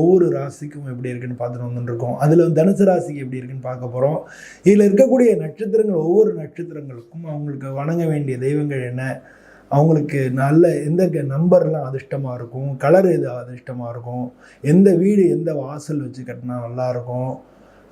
ஒவ்வொரு ராசிக்கும் எப்படி இருக்குன்னு பார்த்துட்டு வந்துருக்கோம் அதில் தனுசு ராசிக்கு எப்படி இருக்குன்னு பார்க்க போகிறோம் இதில் இருக்கக்கூடிய நட்சத்திரங்கள் ஒவ்வொரு நட்சத்திரங்களுக்கும் அவங்களுக்கு வணங்க வேண்டிய தெய்வங்கள் என்ன? அவங்களுக்கு நல்ல எந்த நம்பர்லாம் அதிர்ஷ்டமாக இருக்கும்? கலர் எது அதிர்ஷ்டமாக இருக்கும்? எந்த வீடு எந்த வாசல் வச்சு கட்டினா நல்லாயிருக்கும்?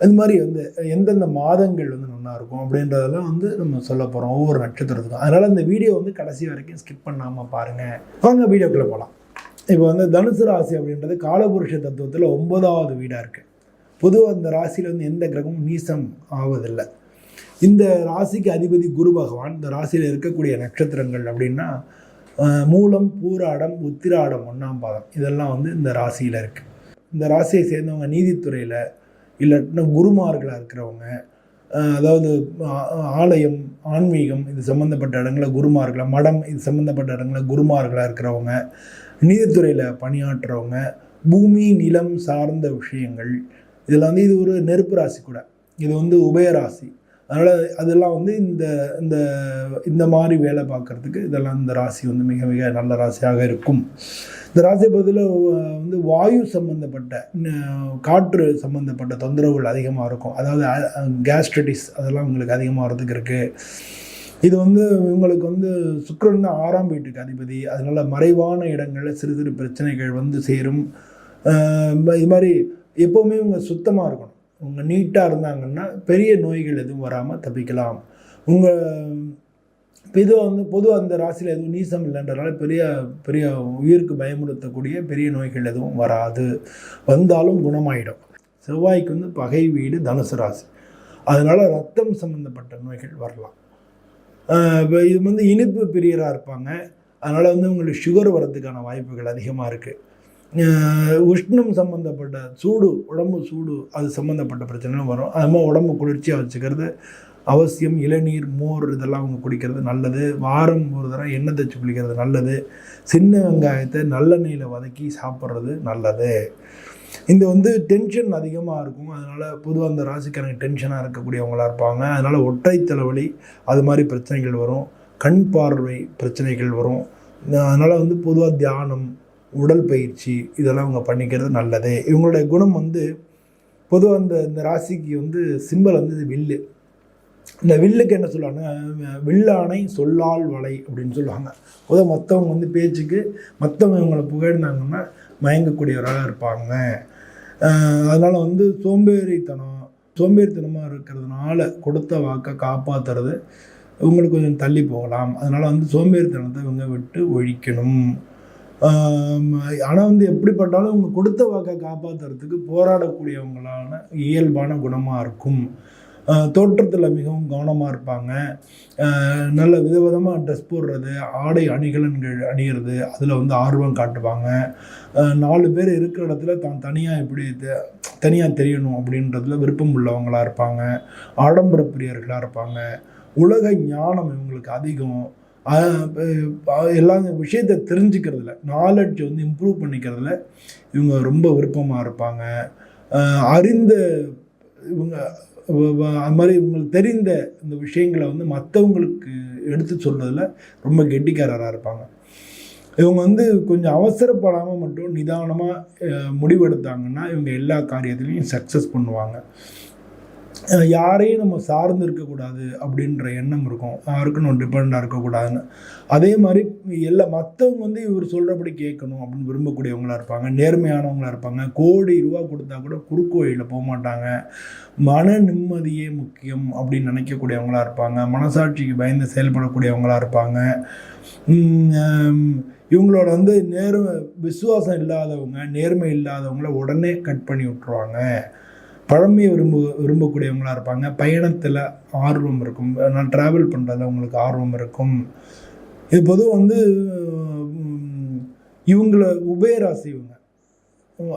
இது மாதிரி வந்து எந்தெந்த மாதங்கள் வந்து நல்லாயிருக்கும் அப்படின்றதெல்லாம் வந்து நம்ம சொல்ல போகிறோம் ஒவ்வொரு நட்சத்திரத்துக்கும். அதனால் இந்த வீடியோ வந்து கடைசி வரைக்கும் ஸ்கிப் பண்ணாமல் பாருங்கள் வாங்க வீடியோக்குள்ளே போகலாம் இப்போ வந்து தனுசு ராசி அப்படின்றது காலபுருஷ தத்துவத்தில் ஒன்பதாவது வீடாக இருக்குது பொதுவாக அந்த ராசியில் வந்து எந்த கிரகமும் நீசம் ஆவதில்லை. இந்த ராசிக்கு அதிபதி குரு பகவான் இந்த ராசியில் இருக்கக்கூடிய நட்சத்திரங்கள் அப்படின்னா மூலம் பூராடம் உத்திராடம் ஒன்றாம் பாதம் இதெல்லாம் வந்து இந்த ராசியில் இருக்குது இந்த ராசியை சேர்ந்தவங்க நீதித்துறையில் இல்லாட்டினா குருமார்களாக இருக்கிறவங்க அதாவது ஆலயம் ஆன்மீகம் இது சம்மந்தப்பட்ட இடங்களில் குருமார்களாக மடம் இது சம்மந்தப்பட்ட இடங்களில் குருமார்களாக இருக்கிறவங்க நீதித்துறையில் பணியாற்றுறவங்க பூமி நிலம் சார்ந்த விஷயங்கள் இதில் வந்து இது ஒரு நெருப்பு ராசி கூட. இது வந்து உபயராசி அதனால் அதெல்லாம் வந்து இந்த இந்த இந்த மாதிரி வேலை பார்க்குறதுக்கு இதெல்லாம் இந்த ராசி வந்து மிக மிக நல்ல ராசியாக இருக்கும். இந்த ராசியை பொறுத்தல வந்து வாயு சம்மந்தப்பட்ட காற்று சம்மந்தப்பட்ட தொந்தரவுகள் அதிகமாக இருக்கும். அதாவது கேஸ்ட்ரட்டிஸ் அதெல்லாம் உங்களுக்கு அதிகமாக வரதுக்கு இருக்குது இது வந்து இவங்களுக்கு வந்து சுக்கரன் தான் ஆறாம் வீட்டுக்கு அதிபதி. அதனால மறைவான இடங்களில் சிறு சிறு பிரச்சனைகள் வந்து சேரும். இது மாதிரி எப்போவுமே இவங்க சுத்தமாக இருக்கணும். இவங்க நீட்டாக இருந்தாங்கன்னா பெரிய நோய்கள் எதுவும் வராமல் தப்பிக்கலாம். உங்கள் இது வந்து பொதுவாக அந்த ராசியில் எதுவும் நீசம் இல்லைன்றனால பெரிய பெரிய உயிருக்கு பயமுறுத்தக்கூடிய பெரிய நோய்கள் எதுவும் வராது. வந்தாலும் குணமாயிடும். செவ்வாய்க்கு வந்து பகை வீடு தனுசு ராசி. அதனால் ரத்தம் சம்மந்தப்பட்ட நோய்கள் வரலாம். இது வந்து இனிப்பு பிரியராக இருப்பாங்க. அதனால் வந்து உங்களுக்கு சுகர் வரதுக்கான வாய்ப்புகள் அதிகமாக இருக்குது உஷ்ணம் சம்மந்தப்பட்ட சூடு உடம்பு சூடு அது சம்மந்தப்பட்ட பிரச்சனைகளும் வரும். அது மாதிரி உடம்பு குளிர்ச்சியாக வச்சுக்கிறது அவசியம் இளநீர் மோர் இதெல்லாம் அவங்க குடிக்கிறது நல்லது. வாரம் ஒரு தடவை எண்ணெய் தச்சு குளிக்கிறது நல்லது. சின்ன வெங்காயத்தை நல்லெண்ணெயில் வதக்கி சாப்பிட்றது நல்லது. இந்த வந்து டென்ஷன் அதிகமாக இருக்கும். அதனால் பொதுவாக அந்த ராசிக்காரங்க டென்ஷனாக இருக்கக்கூடியவங்களாக இருப்பாங்க. அதனால் ஒற்றை தலைவலி அது மாதிரி பிரச்சனைகள் வரும். கண் பார்வை பிரச்சனைகள் வரும். அதனால் வந்து பொதுவாக தியானம் உடல் பயிற்சி இதெல்லாம் அவங்க பண்ணிக்கிறது நல்லது. இவங்களுடைய குணம் வந்து பொதுவாக அந்த இந்த ராசிக்கு வந்து சிம்பல் வந்து இது வில்லு. இந்த வில்லுக்கு என்ன சொல்லுவாங்கன்னா வில்லானை சொல்லால் வலை அப்படின்னு சொல்லுவாங்க. பொதுவாக மற்றவங்க வந்து பேச்சுக்கு மற்றவங்க இவங்களை புகழ்ந்தாங்கன்னா மயங்கக்கூடியவராக இருப்பாங்க. அதனால் வந்து சோம்பேறித்தனம் சோம்பேறித்தனமாக இருக்கிறதுனால கொடுத்த வாக்கை காப்பாற்றுறது உங்களுக்கு கொஞ்சம் தள்ளி போகலாம். அதனால் வந்து சோம்பேறித்தனத்தை இவங்க விட்டு ஒழிக்கணும். ஆனால் வந்து எப்படிப்பட்டாலும் இவங்க கொடுத்த வாக்கை காப்பாற்றுறதுக்கு போராடக்கூடியவங்களான இயல்பான குணமாக இருக்கும். தோற்றத்தில் மிகவும் கவனமாக இருப்பாங்க. நல்ல விதவிதமாக ட்ரெஸ் போடுறது ஆடை அணிகலன்கள் அணிகிறது அதில் வந்து ஆர்வம் காட்டுவாங்க. நாலு பேர் இருக்கிற இடத்துல தான் தனியாக எப்படி தனியாக தெரியணும் அப்படின்றதுல விருப்பம் உள்ளவங்களாக இருப்பாங்க. ஆடம்பர பிரியர்களாக இருப்பாங்க. உலக ஞானம் இவங்களுக்கு அதிகம். எல்லா விஷயத்தை தெரிஞ்சுக்கிறதுல நாலெட்ஜ் வந்து இம்ப்ரூவ் பண்ணிக்கிறதுல இவங்க ரொம்ப விருப்பமாக இருப்பாங்க. அறிந்த இவங்க அது மாதிரி இவங்களுக்கு தெரிந்த இந்த விஷயங்களை வந்து மற்றவங்களுக்கு எடுத்து சொல்கிறதுல ரொம்ப கெட்டிக்காரராக இருப்பாங்க. இவங்க வந்து கொஞ்சம் அவசரப்படாமல் மட்டும் நிதானமாக முடிவெடுத்தாங்கன்னா இவங்க எல்லா காரியத்துலேயும் சக்ஸஸ் பண்ணுவாங்க. யாரையும் நம்ம சார்ந்து இருக்கக்கூடாது அப்படின்ற எண்ணம் இருக்கும். யாருக்கும் நம்ம டிபெண்டாக இருக்கக்கூடாதுன்னு. அதே மாதிரி எல்லா மற்றவங்க வந்து இவர் சொல்கிறபடி கேட்கணும் அப்படின்னு விரும்பக்கூடியவங்களா இருப்பாங்க. நேர்மையானவங்களா இருப்பாங்க. கோடி ரூபா கொடுத்தா கூட குறுக்கு வழியில் போக மாட்டாங்க. மன நிம்மதியே முக்கியம் அப்படின்னு நினைக்கக்கூடியவங்களா இருப்பாங்க. மனசாட்சிக்கு பயந்து செயல்படக்கூடியவங்களாக இருப்பாங்க. இவங்களோட வந்து நேர்ம விசுவாசம் இல்லாதவங்க நேர்மை இல்லாதவங்கள உடனே கட் பண்ணி விட்டுருவாங்க. பழமையை விரும்ப விரும்பக்கூடியவங்களா இருப்பாங்க. பயணத்தில் ஆர்வம் இருக்கும். நான் ட்ராவல் பண்ணுறதுல அவங்களுக்கு ஆர்வம் இருக்கும். இது பொதுவாக வந்து இவங்களை இவங்கள உபயராசி இவங்க.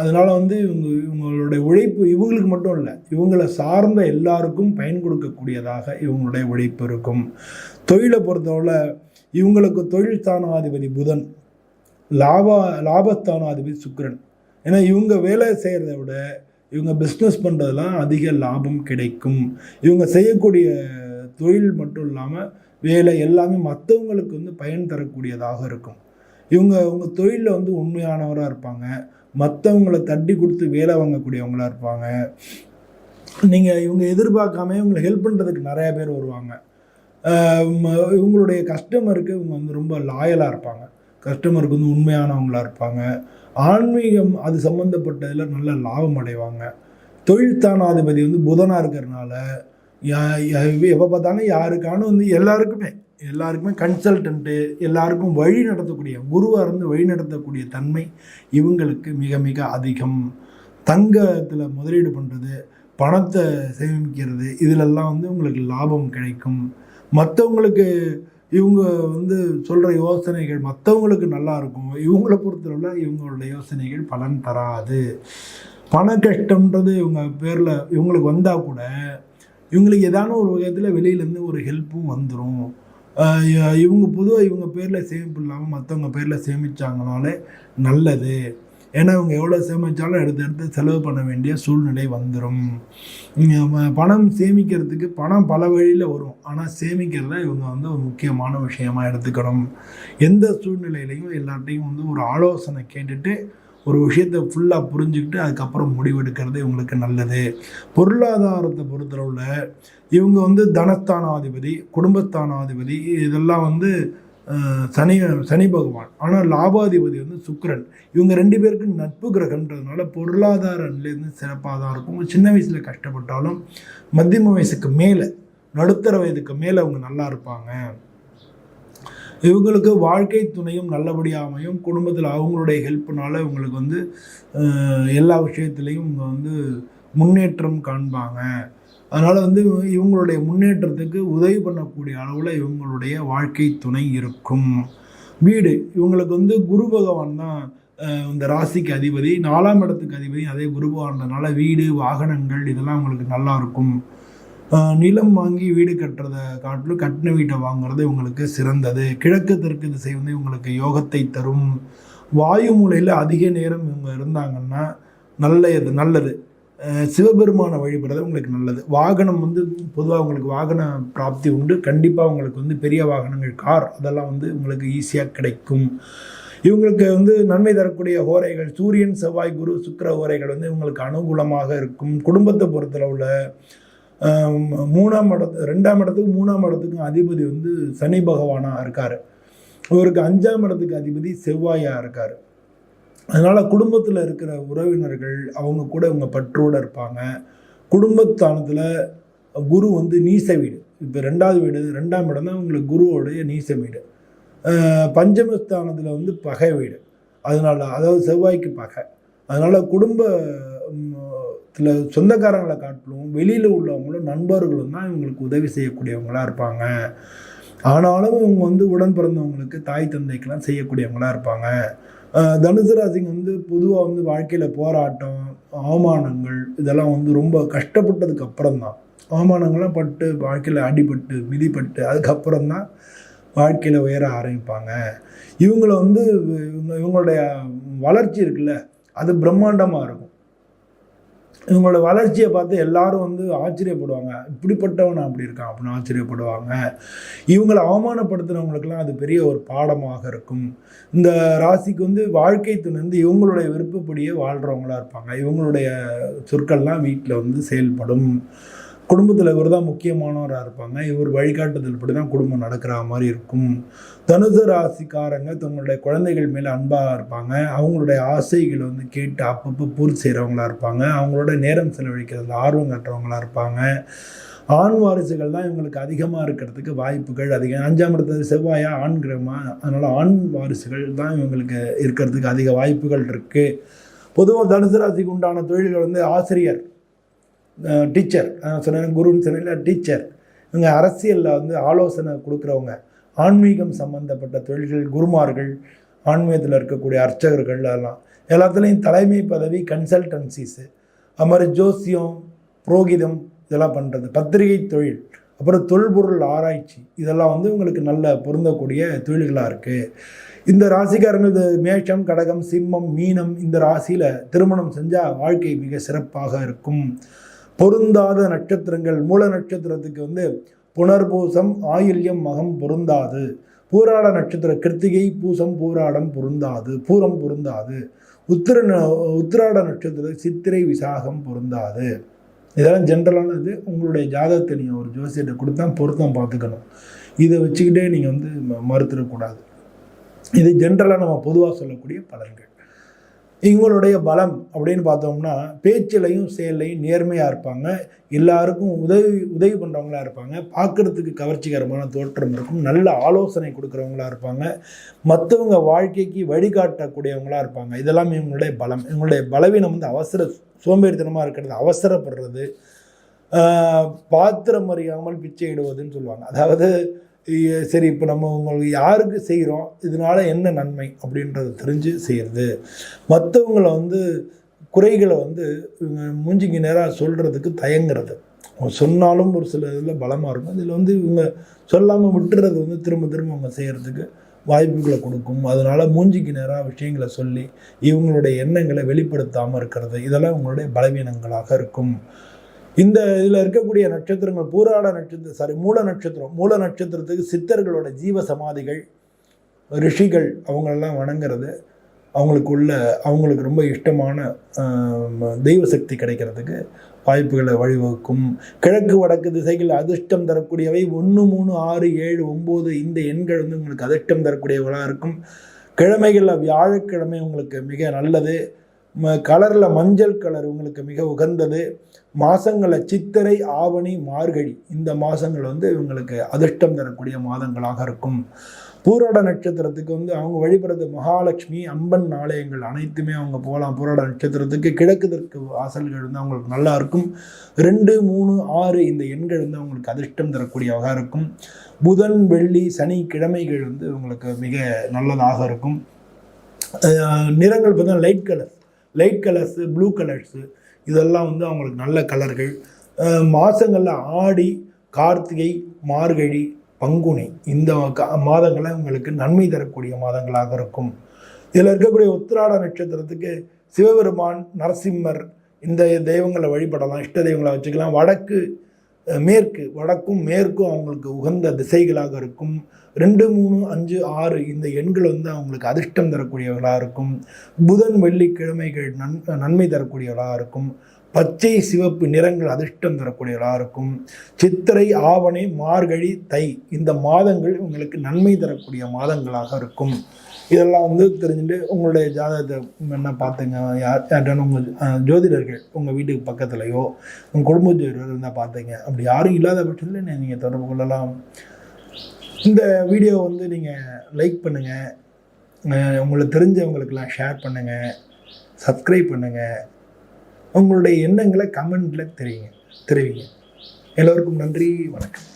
அதனால் வந்து இவங்க இவங்களுடைய உழைப்பு இவங்களுக்கு மட்டும் இல்லை இவங்களை சார்ந்த எல்லாருக்கும் பயன் கொடுக்கக்கூடியதாக இவங்களுடைய உழைப்பு இருக்கும். தொழிலை பொறுத்தவரை இவங்களுக்கு தொழில் ஸ்தானாதிபதி புதன் லாப லாபஸ்தானாதிபதி சுக்கரன். ஏன்னா இவங்க வேலை செய்கிறத விட இவங்க பிஸ்னஸ் பண்ணுறதுலாம் அதிக லாபம் கிடைக்கும். இவங்க செய்யக்கூடிய தொழில் மட்டும் இல்லாமல் வேலை எல்லாமே மற்றவங்களுக்கு வந்து பயன் தரக்கூடியதாக இருக்கும். இவங்க அவங்க தொழிலில் வந்து உண்மையானவராக இருப்பாங்க. மற்றவங்கள தட்டி கொடுத்து வேலை வாங்கக்கூடியவங்களாக இருப்பாங்க. நீங்கள் இவங்க எதிர்பார்க்காம இவங்களை ஹெல்ப் பண்ணுறதுக்கு நிறையா பேர் வருவாங்க. ம- இவங்களுடைய கஸ்டமருக்கு இவங்க வந்து ரொம்ப லாயலாக இருப்பாங்க. கஸ்டமருக்கு வந்து உண்மையானவங்களா இருப்பாங்க. ஆன்மீகம் அது சம்மந்தப்பட்டதில் நல்ல லாபம் அடைவாங்க. தொழில் தானாதிபதி வந்து புதனாக இருக்கிறனால எப்போ பார்த்தாலும் யாருக்கானும் வந்து எல்லாருக்குமே எல்லாருக்குமே கன்சல்டன்ட்டு எல்லாருக்கும் வழி நடத்தக்கூடிய குருவாக இருந்து வழி நடத்தக்கூடிய தன்மை இவங்களுக்கு மிக மிக அதிகம். தங்கத்தில் முதலீடு பண்ணுறது பணத்தை சேமிக்கிறது இதிலெல்லாம் வந்து உங்களுக்கு லாபம் கிடைக்கும். மற்றவங்களுக்கு இவங்க வந்து சொல்கிற யோசனைகள் மற்றவங்களுக்கு நல்லாயிருக்கும் இவங்களை இவங்கள இவங்களோட யோசனைகள் பலன் தராது. பண கஷ்டம்ன்றது இவங்க பேரில் இவங்களுக்கு வந்தால் கூட இவங்களுக்கு ஏதான ஒரு வகையத்தில் வெளியிலேருந்து ஒரு ஹெல்ப்பும் வந்துடும் இவங்க பொதுவாக இவங்க பேரில் சேமிப்பு இல்லாமல் மற்றவங்க பேரில் சேமித்தாங்கனாலே நல்லது. ஏன்னா இவங்க எவ்வளோ சேமித்தாலும் எடுத்து எடுத்து செலவு பண்ண வேண்டிய சூழ்நிலை வந்துடும் பணம் சேமிக்கிறதுக்கு பணம் பல வழியில் வரும். ஆனால் சேமிக்கிறத இவங்க வந்து ஒரு முக்கியமான விஷயமாக எடுத்துக்கணும். எந்த சூழ்நிலையிலையும் எல்லார்ட்டையும் வந்து ஒரு ஆலோசனை கேட்டுட்டு ஒரு விஷயத்தை ஃபுல்லாக புரிஞ்சுக்கிட்டு அதுக்கப்புறம் முடிவெடுக்கிறது இவங்களுக்கு நல்லது. பொருளாதாரத்தை பொறுத்தளவில் இவங்க வந்து தனஸ்தானாதிபதி குடும்பஸ்தானாதிபதி இதெல்லாம் வந்து சனி சனி பகவான். ஆனால் லாபாதிபதி வந்து சுக்கரன். இவங்க ரெண்டு பேருக்கும் நட்பு கிரகன்றதுனால பொருளாதார நிலையிலேருந்து சிறப்பாக தான் இருக்கும். சின்ன வயசில் கஷ்டப்பட்டாலும் மத்தியம வயசுக்கு மேலே நடுத்தர வயதுக்கு மேலே அவங்க நல்லா இருப்பாங்க. இவங்களுக்கு வாழ்க்கை துணையும் நல்லபடியாக அமையும். குடும்பத்தில் அவங்களுடைய ஹெல்ப்னால இவங்களுக்கு வந்து எல்லா விஷயத்துலேயும் இவங்க வந்து முன்னேற்றம் காண்பாங்க. அதனால் வந்து இவங்களுடைய முன்னேற்றத்துக்கு உதவி பண்ணக்கூடிய அளவில் இவங்களுடைய வாழ்க்கை துணை இருக்கும். வீடு இவங்களுக்கு வந்து குரு பகவான் தான் இந்த ராசிக்கு அதிபதி. நாலாம் இடத்துக்கு அதிபதி அதே குரு பகவான்றதுனால வீடு வாகனங்கள் இதெல்லாம் அவங்களுக்கு நல்லா இருக்கும். நிலம் வாங்கி வீடு கட்டுறதை காட்டிலும் கட்டின வீட்டை வாங்குறது இவங்களுக்கு சிறந்தது. கிழக்கு தெற்கு திசை வந்து இவங்களுக்கு யோகத்தை தரும். வாயு மூலையில் அதிக நேரம் இவங்க இருந்தாங்கன்னா நல்லது நல்லது. சிவபெருமானை வழிபடுறது உங்களுக்கு நல்லது. வாகனம் வந்து பொதுவாக உங்களுக்கு வாகன பிராப்தி உண்டு. கண்டிப்பாக உங்களுக்கு வந்து பெரிய வாகனங்கள் கார் அதெல்லாம் வந்து உங்களுக்கு ஈஸியாக கிடைக்கும். இவங்களுக்கு வந்து நன்மை தரக்கூடிய ஓரைகள் சூரியன் செவ்வாய் குரு சுக்கர ஓரைகள் வந்து இவங்களுக்கு அனுகூலமாக இருக்கும். குடும்பத்தை பொறுத்தளவில் உள்ள மூணாம் இடத்து ரெண்டாம் இடத்துக்கும் மூணாம் இடத்துக்கும் அதிபதி வந்து சனி பகவானாக இருக்கார். இவருக்கு அஞ்சாம் இடத்துக்கு அதிபதி செவ்வாயாக இருக்கார். அதனால் குடும்பத்தில் இருக்கிற உறவினர்கள் அவங்க கூட இவங்க பற்றோடு இருப்பாங்க. குடும்பஸ்தானத்தில் குரு வந்து நீச வீடு. இப்போ ரெண்டாவது வீடு ரெண்டாம் இடம் தான் உங்களுக்கு குருவோடைய நீச வீடு. பஞ்சமஸ்தானத்தில் வந்து பகை வீடு. அதனால் அதாவது செவ்வாய்க்கு பகை. அதனால் குடும்பத்தில் சொந்தக்காரங்களை காட்டிலும் வெளியில் உள்ளவங்களும் நண்பர்களும் தான் இவங்களுக்கு உதவி செய்யக்கூடியவங்களாக இருப்பாங்க. ஆனாலும் இவங்க வந்து உடன் பிறந்தவங்களுக்கு தாய் தந்தைக்கெல்லாம் செய்யக்கூடியவங்களாக இருப்பாங்க. தனுசு ராசிங்க வந்து பொதுவாக வந்து வாழ்க்கையில் போராட்டம் அவமானங்கள் இதெல்லாம் வந்து ரொம்ப கஷ்டப்பட்டதுக்கு அப்புறம் தான் அவமானங்கள்லாம் பட்டு வாழ்க்கையில் அடிபட்டு மிதிப்பட்டு அதுக்கப்புறம் தான் வாழ்க்கையில் உயர ஆரம்பிப்பாங்க. இவங்கள வந்து இவங்க இவங்களுடைய வளர்ச்சி இருக்குல்ல அது பிரம்மாண்டமாக இருக்கும். இவங்களோட வளர்ச்சியை பார்த்து எல்லாரும் வந்து ஆச்சரியப்படுவாங்க. இப்படிப்பட்டவன் அப்படி இருக்கான் அப்படின்னு ஆச்சரியப்படுவாங்க. இவங்களை அவமானப்படுத்துகிறவங்களுக்கெல்லாம் அது பெரிய ஒரு பாடமாக இருக்கும். இந்த ராசிக்கு வந்து வாழ்க்கை துணை வந்து இவங்களுடைய விருப்பப்படியே வாழ்கிறவங்களா இருப்பாங்க. இவங்களுடைய சொற்கள்லாம் வீட்டில் வந்து செயல்படும். குடும்பத்தில் இவர் தான் முக்கியமானவராக இருப்பாங்க. இவர் வழிகாட்டுதல் படி தான் குடும்பம் நடக்கிற மாதிரி இருக்கும். தனுசு ராசிக்காரங்க தங்களுடைய குழந்தைகள் மேலே அன்பாக இருப்பாங்க. அவங்களுடைய ஆசைகளை வந்து கேட்டு அப்பப்போ பூர்த்தி செய்கிறவங்களா இருப்பாங்க. அவங்களோட நேரம் செலவழிக்கிறதுல ஆர்வம் காட்டுறவங்களா இருப்பாங்க. ஆண் வாரிசுகள் தான் இவங்களுக்கு அதிகமாக இருக்கிறதுக்கு வாய்ப்புகள் அதிகம். அஞ்சாம் இடத்துல செவ்வாயா ஆண் கிரகமா அதனால் ஆண் வாரிசுகள் தான் இவங்களுக்கு இருக்கிறதுக்கு அதிக வாய்ப்புகள் இருக்குது பொதுவாக தனுசு ராசிக்கு உண்டான தொழில்கள் வந்து ஆசிரியர். டீச்சர். சொன்னேன் குருன்னு சொன்னேன் டீச்சர். இவங்க அரசியலில் வந்து ஆலோசனை கொடுக்குறவங்க. ஆன்மீகம் சம்பந்தப்பட்ட தொழில்கள் குருமார்கள் ஆன்மீகத்தில் இருக்கக்கூடிய அர்ச்சகர்கள் அதெல்லாம். எல்லாத்துலேயும் தலைமை பதவி கன்சல்டன்சிஸு அது மாதிரி ஜோசியம் புரோகிதம் இதெல்லாம் பண்ணுறது பத்திரிகை தொழில் அப்புறம் தொல்பொருள் ஆராய்ச்சி. இதெல்லாம் வந்து உங்களுக்கு நல்ல பொருந்தக்கூடிய தொழில்களாக இருக்குது இந்த ராசிக்காரங்க இது மேஷம் கடகம் சிம்மம் மீனம் இந்த ராசியில் திருமணம் செஞ்சால் வாழ்க்கை மிக சிறப்பாக இருக்கும். பொருந்தாத நட்சத்திரங்கள் மூல நட்சத்திரத்துக்கு வந்து புனர்பூசம் ஆயில்யம் மகம் பொருந்தாது. பூராட நட்சத்திர கிருத்திகை பூசம் பூராடம் பொருந்தாது பூரம் பொருந்தாது. உத்திர ந- உத்திராட நட்சத்திர சித்திரை விசாகம் பொருந்தாது. இதெல்லாம் ஜென்ரலானது உங்களுடைய ஜாதகத்தை நீங்கள் ஒரு ஜோசியத்தை கொடுத்தா பொருத்தம் பார்த்துக்கணும். இதை வச்சுக்கிட்டே நீங்கள் வந்து ம- மறுத்துடக்கூடாது. இது ஜென்ரலாக நம்ம பொதுவாக சொல்லக்கூடிய பலன்கள். இவங்களுடைய பலம் அப்படின்னு பார்த்தோம்னா பேச்சிலையும் செயலையும் நேர்மையாக இருப்பாங்க. எல்லாருக்கும் உதவி உதவி பண்ணுறவங்களா இருப்பாங்க. பார்க்குறதுக்கு கவர்ச்சிகரமான தோற்றம் இருக்கும். நல்ல ஆலோசனை கொடுக்குறவங்களா இருப்பாங்க. மற்றவங்க வாழ்க்கைக்கு வழிகாட்டக்கூடியவங்களா இருப்பாங்க. இதெல்லாம் இவங்களுடைய பலம். இவங்களுடைய பலவீனம் வந்து அவசர சோம்பேறித்தனமாக இருக்கிறது அவசரப்படுறது பாத்திரம் அறியாமல் பிச்சை இடுவதுன்னு சொல்லுவாங்க. அதாவது சரி இப்போ நம்ம உங்களுக்கு யாருக்கு செய்கிறோம் இதனால என்ன நன்மை? அப்படின்றத தெரிஞ்சு செய்கிறது மற்றவங்களை வந்து குறைகளை வந்து இவங்க மூஞ்சிக்கு நேராக சொல்கிறதுக்கு தயங்குறது. அவங்க சொன்னாலும் ஒரு சில இதில் பலமாக இருக்கும். இதில் வந்து இவங்க சொல்லாமல் விட்டுறது வந்து திரும்ப திரும்ப அவங்க செய்கிறதுக்கு வாய்ப்புகளை கொடுக்கும். அதனால் மூஞ்சிக்கு நேராக விஷயங்களை சொல்லி இவங்களுடைய எண்ணங்களை வெளிப்படுத்தாமல் இருக்கிறது. இதெல்லாம் இவங்களுடைய பலவீனங்களாக இருக்கும். இந்த இதில் இருக்கக்கூடிய நட்சத்திரங்கள் பூராட நட்சத்திரம் சாரி மூல நட்சத்திரம் மூல நட்சத்திரத்துக்கு சித்தர்களோட ஜீவ சமாதிகள் ரிஷிகள் அவங்களெல்லாம் வணங்குறது அவங்களுக்கு உள்ள அவங்களுக்கு ரொம்ப இஷ்டமான தெய்வ சக்தி கிடைக்கிறதுக்கு வாய்ப்புகளை வழிவகுக்கும். கிழக்கு வடக்கு திசைகள் அதிர்ஷ்டம் தரக்கூடியவை. ஒன்று மூணு ஆறு ஏழு ஒம்பது இந்த எண்கள் வந்து உங்களுக்கு அதிர்ஷ்டம் தரக்கூடியவர்களாக இருக்கும். கிழமைகளில் வியாழக்கிழமை உங்களுக்கு மிக நல்லது. கலரில் மஞ்சள் கலர் இவங்களுக்கு மிக உகந்தது. மாதங்களில் சித்திரை ஆவணி மார்கழி இந்த மாதங்கள் வந்து இவங்களுக்கு அதிர்ஷ்டம் தரக்கூடிய மாதங்களாக இருக்கும். பூராட நட்சத்திரத்துக்கு வந்து அவங்க வழிபடுறது மகாலட்சுமி அம்பன் ஆலயங்கள் அனைத்துமே அவங்க போகலாம். பூராட நட்சத்திரத்துக்கு கிழக்கு தெற்கு வாசல்கள் வந்து அவங்களுக்கு நல்லா இருக்கும். ரெண்டு மூணு ஆறு இந்த எண்கள் வந்து அவங்களுக்கு அதிர்ஷ்டம் தரக்கூடியதாக இருக்கும். புதன் வெள்ளி சனி கிழமைகள் வந்து இவங்களுக்கு மிக நல்லதாக இருக்கும். நிறங்கள் பார்த்தா light colour light colours blue colours இதெல்லாம் வந்து அவங்களுக்கு நல்ல கலர்கள். மாதங்களில் ஆடி கார்த்திகை மார்கழி பங்குனி இந்த க- மாதங்களை உங்களுக்கு நன்மை தரக்கூடிய மாதங்களாக இருக்கும். இதில் இருக்கக்கூடிய உத்திராட நட்சத்திரத்துக்கு சிவபெருமான் நரசிம்மர் இந்த தெய்வங்களை வழிபடலாம் இஷ்ட தெய்வங்களை வச்சுக்கலாம். வடக்கு மேற்கு வடக்கும் மேற்கும் அவங்களுக்கு உகந்த திசைகளாக இருக்கும். ரெண்டு மூணு அஞ்சு ஆறு இந்த எண்கள் வந்து அவங்களுக்கு அதிர்ஷ்டம் தரக்கூடியவர்களாக இருக்கும். புதன் வெள்ளிக்கிழமைகள் நன் நன்மை தரக்கூடியவர்களாக இருக்கும். பச்சை சிவப்பு நிறங்கள் அதிர்ஷ்டம் தரக்கூடியவர்களாக இருக்கும். சித்திரை ஆவணி மார்கழி தை இந்த மாதங்கள் உங்களுக்கு நன்மை தரக்கூடிய மாதங்களாக இருக்கும். இதெல்லாம் வந்து தெரிஞ்சுட்டு உங்களுடைய ஜாதகத்தை என்ன பார்த்துங்க. யார் யார்ட்டான உங்கள் ஜோதிடர்கள் உங்கள் வீட்டுக்கு பக்கத்துலையோ உங்கள் குடும்ப ஜோதிடர் இருந்தால் பார்த்தீங்க. அப்படி யாரும் இல்லாத பட்சத்தில் நீங்கள் தொடர்பு கொள்ளலாம். இந்த வீடியோ வந்து நீங்கள் லைக் பண்ணுங்கள் உங்களுக்கு தெரிஞ்சவங்களுக்கெல்லாம் ஷேர் பண்ணுங்கள் சப்ஸ்கிரைப் பண்ணுங்கள் உங்களுடைய எண்ணங்களை கமெண்டில் தெரியுங்க தெரிவிங்க. எல்லோருக்கும் நன்றி வணக்கம்.